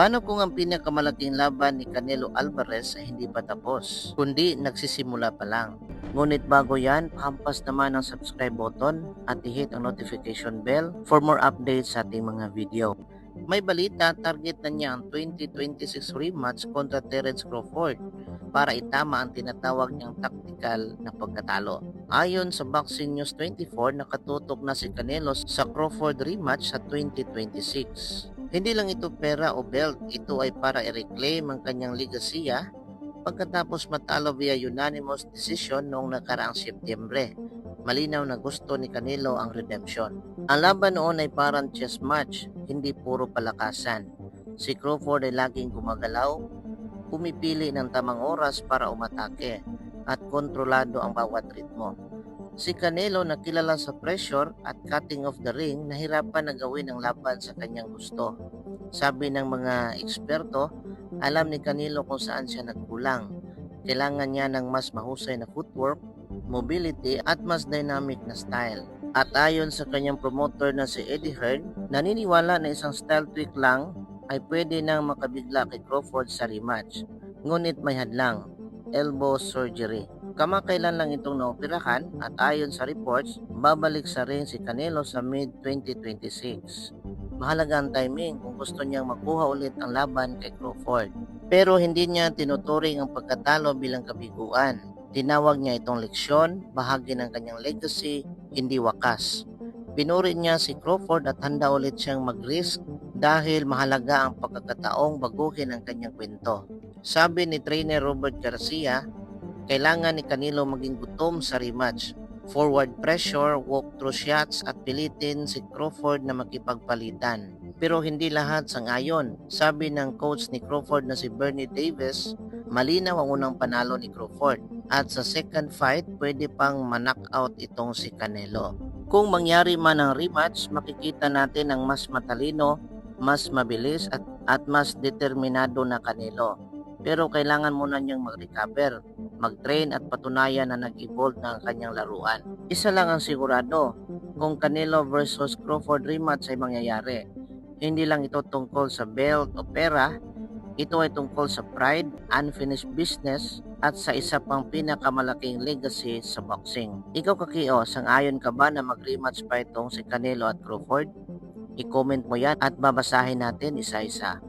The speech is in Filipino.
Paano kung ang pinakamalaking laban ni Canelo Alvarez ay hindi pa tapos, kundi nagsisimula pa lang? Ngunit bago yan, hampas naman ang subscribe button at i-hit ang notification bell for more updates sa ating mga video. May balita, target na niya ang 2026 rematch kontra Terence Crawford para itama ang tinatawag niyang tactical na pagkatalo. Ayon sa Boxing News 24, nakatutok na si Canelo sa Crawford rematch sa 2026. Hindi lang ito pera o belt, ito ay para i-reclaim ang kanyang legasiya pagkatapos matalo via unanimous decision noong nakaraang Setyembre. Malinaw na gusto ni Canelo ang redemption. Ang laban noon ay parang chess match, hindi puro palakasan. Si Crawford ay laging gumagalaw, pumipili ng tamang oras para umatake at kontrolado ang bawat ritmo. Si Canelo na kilala sa pressure at cutting of the ring nahirapan na gawin ang laban sa kanyang gusto. Sabi ng mga eksperto, alam ni Canelo kung saan siya nagkulang. Kailangan niya ng mas mahusay na footwork, mobility at mas dynamic na style. At ayon sa kanyang promoter na si Eddie Hearn, naniniwala na isang style tweak lang ay pwede nang makabigla kay Crawford sa rematch. Ngunit may hadlang, elbow surgery. Kamakailan lang itong naoperahan at ayon sa reports, babalik sa ring si Canelo sa mid-2026. Mahalaga ang timing kung gusto niyang makuha ulit ang laban kay Crawford. Pero hindi niya tinuturing ang pagkatalo bilang kabiguan. Tinawag niya itong leksyon, bahagi ng kanyang legacy, hindi wakas. Pinuri niya si Crawford at handa ulit siyang mag-risk dahil mahalaga ang pagkakataong baguhin ang kanyang kwento. Sabi ni trainer Robert Garcia, kailangan ni Canelo maging gutom sa rematch. Forward pressure, walk through shots at pilitin si Crawford na makipagpalitan. Pero hindi lahat sang ayon. Sabi ng coach ni Crawford na si Bernie Davis, malinaw ang unang panalo ni Crawford. At sa second fight, pwede pang ma-knockout itong si Canelo. Kung mangyari man ang rematch, makikita natin ang mas matalino, mas mabilis at, at mas determinado na Canelo. Pero kailangan muna niyang mag-recover, mag-train at patunayan na nag-evolve na ang kanyang laruan. Isa lang ang sigurado, kung Canelo versus Crawford rematch ay mangyayari. Hindi lang ito tungkol sa belt o pera, ito ay tungkol sa pride, unfinished business, at sa isa pang pinakamalaking legacy sa boxing. Ikaw kakio, sang-ayon ka ba na mag-rematch pa itong si Canelo at Crawford? I-comment mo yan at babasahin natin isa-isa.